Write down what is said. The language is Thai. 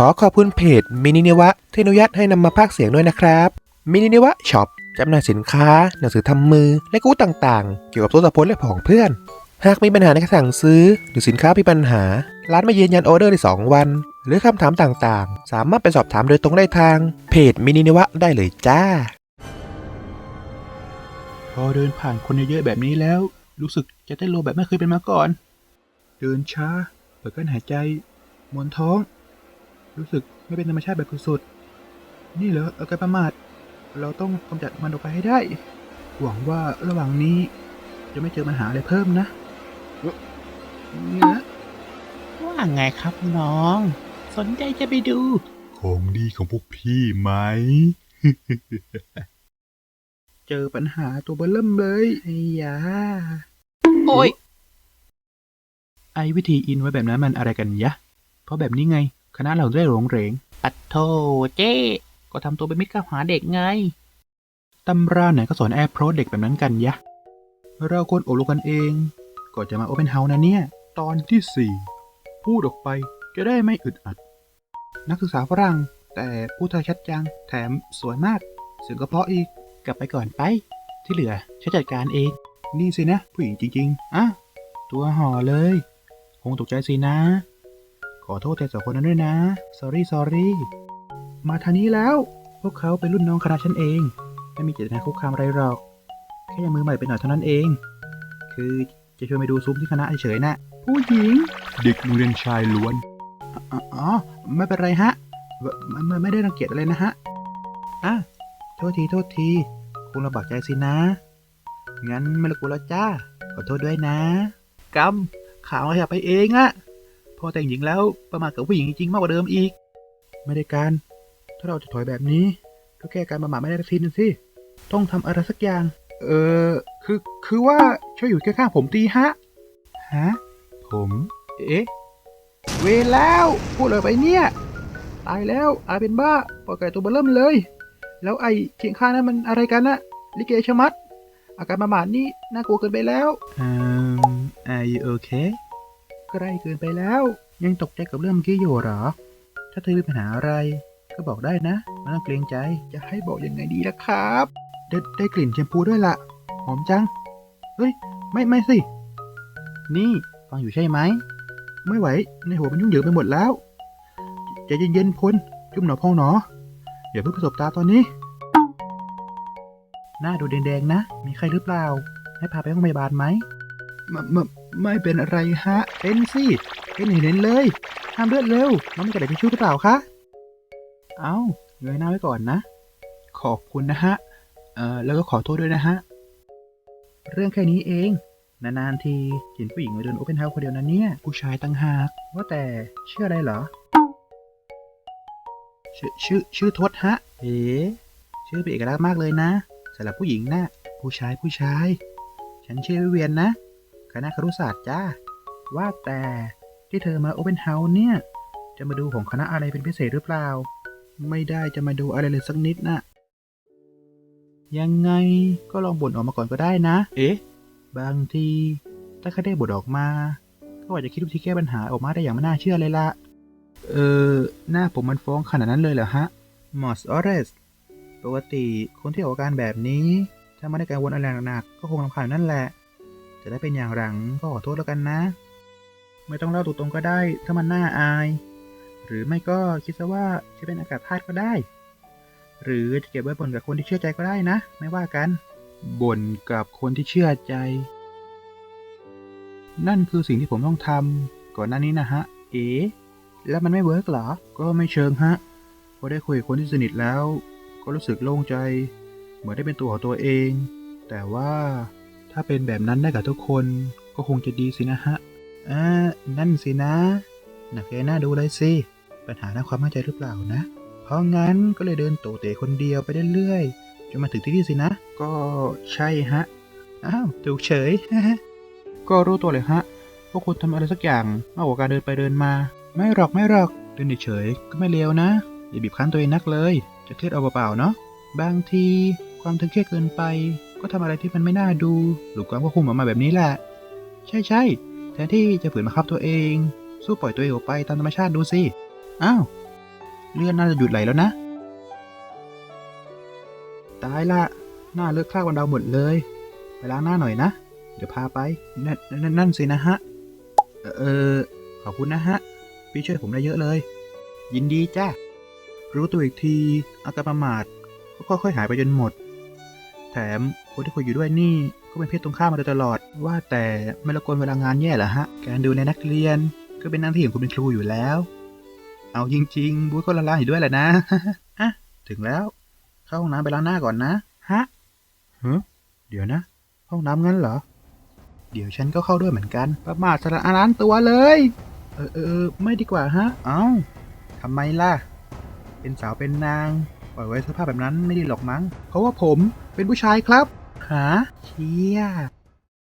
ขอขอบคุณเพจมินิเนวะที่อนุญาตให้นำมาพากเสียงด้วยนะครับมินิเนวะช็อปจำหน่ายสินค้า หนังสือทำมือ และกู้ต่างๆ เกี่ยวกับตัวตะพลและผองเพื่อน หากมีปัญหาในการสั่งซื้อ หรือสินค้ามีปัญหา ร้านไม่ยืนยันออเดอร์ใน 2 วัน หรือคำถามต่างๆ สามารถไปสอบถามโดยตรงได้ทางเพจมินิเนวะได้เลยจ้า พอเดินผ่านคนเยอะๆแบบนี้แล้ว รู้สึกจะเต้นโลแบบไม่เคยเป็นมาก่อน เดินช้าเปิดกั้นหายใจมวนท้อง รู้สึกไม่เป็นธรรมชาติแบบสุดๆนี่เหรออาการประมาท เราต้องกำจัดมันออกไปให้ได้ หวังว่าระหว่างนี้ จะไม่เจอปัญหาอะไรเพิ่มนะเอ้อเนี่ยว่าไงครับน้อง สนใจจะไปดู ของดีของพวกพี่ไหม เจอปัญหาตัวเบลเริ่มเลยไอ้ยา โอ้ย ไอ้วิธีอินไว้แบบนั้นมันอะไรกันยะ เพราะแบบนี้ไง คณะเราได้หลงเหรงปัดโทเจ้ก็ทำตัวเป็นมิตรกับหาเด็กไง ตำราไหนก็สอนแอร์โพรเด็กแบบนั้นกันยะ เราควรอบรมกันเอง ก่อนจะมาโอเ n นเฮาส์นะเนี่ย ตอนที่4พูดออกไปจะได้ไม่อึดอัด นักศึกษาฝรั่ง แต่พูดไทยชัดจัง แถมสวยมาก เสียงก็เพราะอีก กลับไปก่อนไป ที่เหลือฉันจัดการเอง นี่สินะ ผู้หญิงจริง ๆอะตัวห่อเลย คงตกใจสินะ ขอโทษแต่สองคนนั้นด้วยนะ sorry sorry มาทางนี้แล้ว พวกเขาเป็นรุ่นน้องคณะฉันเอง ไม่มีเจตนาคุกคามอะไรหรอก แค่ยังมือใหม่ไปหน่อยเท่านั้นเอง คือจะชวนไปดูซุ้มที่คณะเฉยๆนะผู้หญิง เด็กโรงเรียนชายล้วน อ๋อ ไม่เป็นไรฮะไม่ไม่ไม่ได้รังเกียจอะไรนะฮะ อะ โทษที โทษที คงลำบากใจสินะ งั้นไม่รบกวนแล้วจ้า ขอโทษด้วยนะกำข่าวอยากไปเองอะ พอแต่งหญิงแล้วประมาทกับผู้หญิงจริงมากกว่าเดิมอีก ไม่ได้การ ถ้าเราจะถอยแบบนี้ ก็แก้การประมาทไม่ได้สักทีนึงสิ ต้องทำอะไรสักอย่าง เออคือคือว่าช่วยอยู่แค่ข้างผมตีฮะ ฮะ ผม เอ๊ะ เวแล้วพูดอะไรไปเนี่ย ตายแล้วอาเป็นบ้าปล่อยไก่ตัวเบอเริ่มเลย แล้วไอ้เคียงข้างนั้นมันอะไรกันนะลิเกชะมัด อาการประมาทนี่น่ากลัวเกินไปแล้วอืม are you okay ใกล้เกินไปแล้ว ยังตกใจกับเรื่องเมื่อกี้อยู่หรอ ถ้าเธอมีปัญหาอะไร ก็บอกได้นะไม่ต้องเกรงใจจะให้บอกยังไงดีล่ะครับได้ได้กลิ่นแชมพูด้วยล่ะ หอมจัง เฮ้ย ไม่ไม่สิ นี่ฟังอยู่ใช่ไหม ไม่ไหว ในหัวมันยุ่งเหยิงไปหมดแล้วใจเย็นๆพลจุ่มหนอพองหนออย่าเพิ่งประสบตาตอนนี้ หน้าดูแดงๆนะ มีใครหรือเปล่า ให้พาไปโรงพยาบาลไหม ไม่เป็นอะไรฮะเป็นสิเป็นเห็นๆเลยห้ามเลือดเร็ว น้องมีกระดาษทิชชู่หรือเปล่าคะ เอาเงยหน้าไว้ก่อนนะ ขอบคุณนะฮะ เอ่อ แล้วก็ขอโทษด้วยนะฮะ เรื่องแค่นี้เอง นานๆทีเห็นผู้หญิงมาเดินโอเพนเฮาส์คนเดียวนะเนี่ย ผู้ชายตั้งหาก ว่าแต่ชื่ออะไรเหรอ ชื่อชื่อชื่อทศฮะ เอ๋ชื่อเป็นเอกลักษณ์มากเลยนะสำหรับผู้หญิงนะผู้ชายผู้ชาย ฉันชื่อวิเวียนนะ คณะครุศาสตร์จ้า ว่าแต่ที่เธอมาโอเ n นเฮาส์เนี่ย จะมาดูของคณะอะไรเป็นพิเศษหรือเปล่า ไม่ได้จะมาดูอะไรเลยสักนิดนะยังไงก็ลองบ่นออกมาก่อนก็ได้นะ เอ๊ะ บางที ถ้าแค่ได้บทออกมา ก็อาจจะคิดวิธีแก้ปัญหาออกมาได้อย่างไม่น่าเชื่อเลยละเออ หน้าผมมันฟ้องขนาดนั้นเลยเหรอฮะมอสออเรสปกติคนที่ออกอาการแบบนี้ ถ้าไม่ได้การวนอะไรหนักๆก็คงรำคาญนั่นแหละ จะได้เป็นอย่างหลังก็ขอโทษแล้วกันนะ ไม่ต้องเล่าตรงๆก็ได้ ถ้ามันน่าอาย หรือไม่ก็คิดซะว่าจะเป็นอากาศธาตุก็ได้ หรือจะเก็บไว้บ่นกับคนที่เชื่อใจก็ได้นะ ไม่ว่ากันบ่นกับคนที่เชื่อใจ นั่นคือสิ่งที่ผมต้องทำก่อนหน้านี้นะฮะ เอ๋แล้วมันไม่เวิร์กเหรอ ก็ไม่เชิงฮะพอได้คุยกับคนที่สนิทแล้ว ก็รู้สึกโล่งใจ เหมือนได้เป็นตัวของตัวเอง แต่ว่า ถ้าเป็นแบบนั้นได้กับทุกคน ก็คงจะดีสินะฮะอ่านั่นสินะ หนักแกน่าดูเลยสิ ปัญหาด้านความมั่นใจหรือเปล่านะ เพราะงั้นก็เลยเดินโตเตะคนเดียวไปเรื่อยๆจนมาถึงที่นี่สินะ ก็ใช่ฮะ อ้าวถูกเฉย ก็รู้ตัวเลยฮะพวกคุณทำอะไรสักอย่างมากกว่าการเดินไปเดินมา ไม่หรอกไม่หรอกเดินเฉยก็ไม่เลวนะ อย่าบีบคั้นตัวเองนักเลย จะเครียดเอาเปล่าๆเนาะบางทีความตึงเครียดเกินไป ก็ทำอะไรที่มันไม่น่าดูหรือความควบคุมออกมาแบบนี้แหละ ใช่ใช่แทนที่จะฝืนบังคับตัวเอง สู้ปล่อยตัวเองออกไปตามธรรมชาติดูสิ อ้าวเลือดน่าจะหยุดไหลแล้วนะ ตายละ หน้าเลือดคราบวันดาวหมดเลย ไปล้างหน้าหน่อยนะ เดี๋ยวพาไป นั่นนั่นนั่นสินะฮะ เออเออขอบคุณนะฮะ พี่ช่วยผมได้เยอะเลย ยินดีจ้ารู้ตัวอีกทีอาการประมาทก็ค่อยๆหายไปจนหมด แถมคนที่คุยอยู่ด้วยนี่ก็เป็นเพศตรงข้ามมาโดยตลอด ว่าแต่ไม่รบกวนเวลางานแย่เหรอฮะ การดูในนักเรียนก็เป็นหน้าที่ของคุณเป็นครูอยู่แล้ว เอาจริงๆบูธก็ละลายอยู่ด้วยแหละนะอะถึงแล้ว เข้าห้องน้ำไปล้างหน้าก่อนนะ ฮะฮะเดี๋ยวนะ ห้องน้ำงั้นเหรอ เดี๋ยวฉันก็เข้าด้วยเหมือนกัน ประมาทสระอาร้านตัวเลย เออเออไม่ดีกว่าฮะ เอ้าทำไมล่ะ เป็นสาวเป็นนาง ล่อยไว้สภาพแบบนั้นไม่ดีหรอกมั้ง เพราะว่าผมเป็นผู้ชายครับหาเชี่ย